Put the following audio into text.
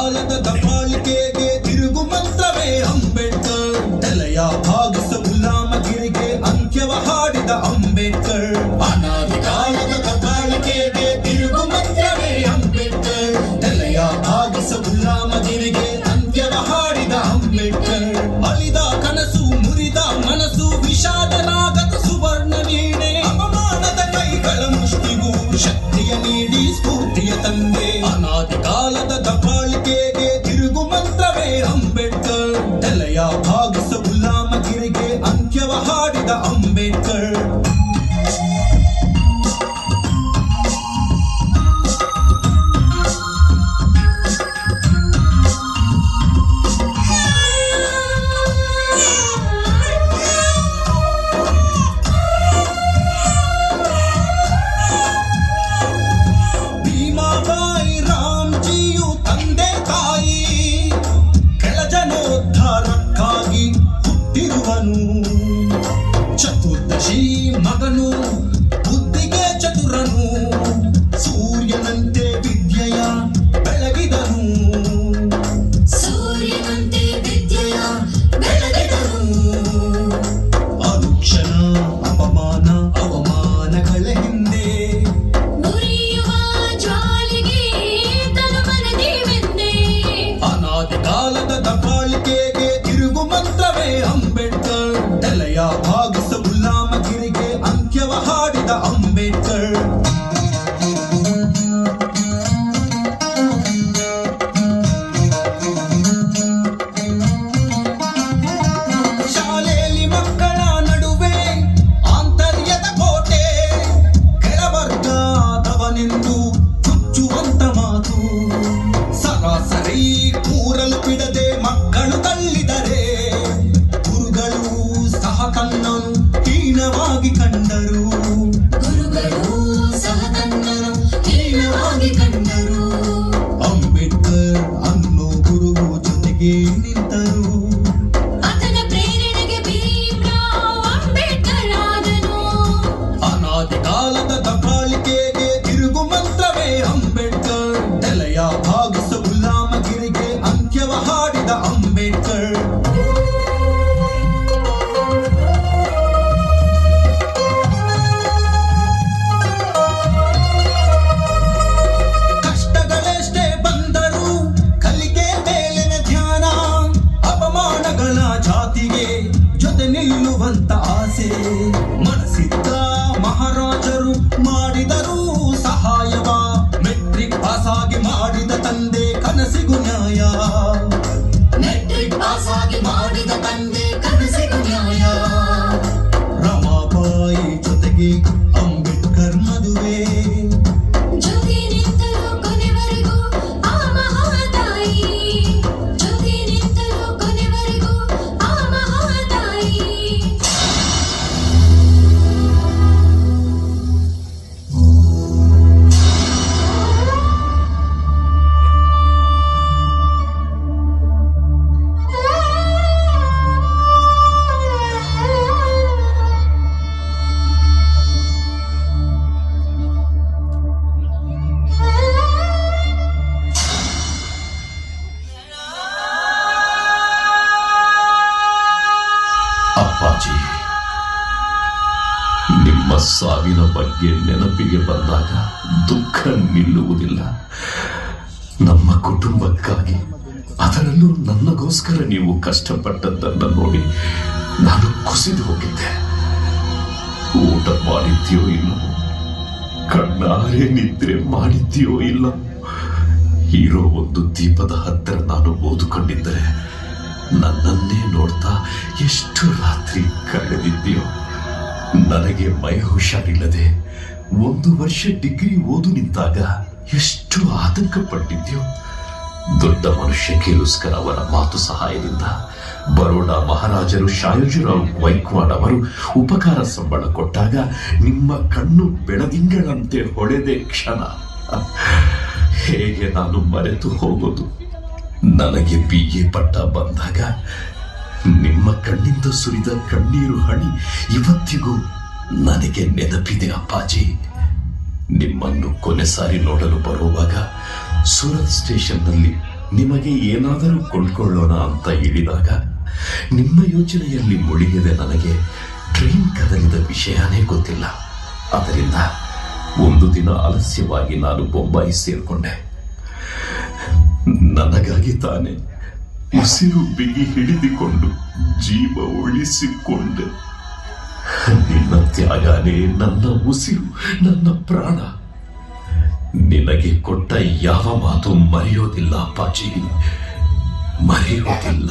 ಕಾಲದ ದಬ್ಬಾಳಿಕೆಗೆ ತಿರುಗು ಮಂತ್ರವೇ ಅಂಬೇಡ್ಕರ್. ತಲೆಯ ಭಾಗಿಸ ಗುಲಾಮಗಿರಿಗೆ ಅಂತ್ಯವ ಹಾಡಿದ ಅಂಬೇಡ್ಕರ್. ಅನಾದಿ ಹಾಡಿದ ಅಂಬೇಡ್ಕರ್ ದಬ್ಬಾಳಿಕೆಗೆ ತಿರುಗು ಮಂತ್ರವೇ ಅಂಬೇಡ್ಕರ್. ನೆಲೆಯ ಭಾಗಿಸ ಗುಲಾಮಗಿರಿಗೆ ಅಂತ್ಯವ ಹಾಡಿದ ಅಂಬೇಡ್ಕರ್. ದಬ್ಬಾಳಿಕೆಗೆ ತಿರುಗು You. ಅಪ್ಪಾಜಿ, ನಿಮ್ಮ ಸಾವಿನ ಬಗ್ಗೆ ನೆನಪಿಗೆ ಬಂದಾಗ ದುಃಖ ನಿಲ್ಲುವುದಿಲ್ಲ. ನಮ್ಮ ಕುಟುಂಬಕ್ಕಾಗಿ ಅದರಲ್ಲೂ ನನ್ನಗೋಸ್ಕರ ನೀವು ಕಷ್ಟಪಟ್ಟದ್ದನ್ನು ನೋಡಿ ನಾನು ಕುಸಿದು ಹೋಗಿದ್ದೆ. ಊಟ ಮಾಡಿದ್ಯೋ ಇಲ್ಲ, ಕಣ್ಣಾರೆ ನಿದ್ರೆ ಮಾಡಿದ್ಯೋ ಇಲ್ಲ, ಇರೋ ಒಂದು ದೀಪದ ಹತ್ತಿರ ನಾನು ಓದುಕೊಂಡಿದ್ದರೆ ನನ್ನನ್ನೇ ನೋಡ್ತಾ ಎಷ್ಟು ರಾತ್ರಿ ಕಳೆದಿದ್ದೀಯೋ. ನನಗೆ ಮೈ ಹುಷಾರಿಲ್ಲದೆ ಒಂದು ವರ್ಷ ಡಿಗ್ರಿ ಓದು ನಿಂತಾಗ ಎಷ್ಟು ಆತಂಕ ಪಟ್ಟಿದ್ಯೋ ದೊಡ್ಡ ಮನುಷ್ಯ ಕೇಲುಸ್ಕರ್ ಅವರ ಮಾತು ಸಹಾಯದಿಂದ ಬರೋಡ ಮಹಾರಾಜರು ಶಾಯೋಜಿರಾವ್ ವೈಕ್ವಾಡ್ ಅವರು ಉಪಕಾರ ಸಂಬಳ ಕೊಟ್ಟಾಗ ನಿಮ್ಮ ಕಣ್ಣು ಬೆಳದಿಂಗಳಂತೆ ಹೊಳೆದೆ ಕ್ಷಣ. ಹೇಗೆ ನಾನು ಮರೆತು ಹೋಗೋದು. ನನಗೆ ಬಿ ಎ ಪಟ್ಟ ಬಂದಾಗ ನಿಮ್ಮ ಕಣ್ಣಿಂದ ಸುರಿದ ಕಣ್ಣೀರು ಹಣಿ ಇವತ್ತಿಗೂ ನನಗೆ ನೆನಪಿದೆ, ಅಪ್ಪಾಜಿ. ನಿಮ್ಮನ್ನು ಕೊನೆ ಸಾರಿ ನೋಡಲು ಬರುವಾಗ ಸೂರತ್ ಸ್ಟೇಷನ್ನಲ್ಲಿ ನಿಮಗೆ ಏನಾದರೂ ಕೊಂಡ್ಕೊಳ್ಳೋಣ ಅಂತ ಹೇಳಿದಾಗ ನಿಮ್ಮ ಯೋಚನೆಯಲ್ಲಿ ಮುಳುಗಿದೆ ನನಗೆ ಟ್ರೈನ್ ಕದಲಿದ ವಿಷಯನೇ ಗೊತ್ತಿಲ್ಲ. ಅದರಿಂದ ಒಂದು ದಿನ ಆಲಸ್ಯವಾಗಿ ನಾನು ಬೊಂಬಾಯಿ ಸೇರ್ಕೊಂಡೆ. ನನಗಾಗಿ ತಾನೆ ಉಸಿರು ಬಿಗಿ ಹಿಡಿದುಕೊಂಡು ಜೀವ ಉಳಿಸಿಕೊಂಡೆ. ನಿನ್ನ ತ್ಯಾಗನೇ ನನ್ನ ಉಸಿರು, ನನ್ನ ಪ್ರಾಣ. ನಿನಗೆ ಕೊಟ್ಟ ಯಾವ ಮಾತು ಮರೆಯೋದಿಲ್ಲ ಅಪ್ಪಾಜಿ. ಮರೆಯೋದಿಲ್ಲ.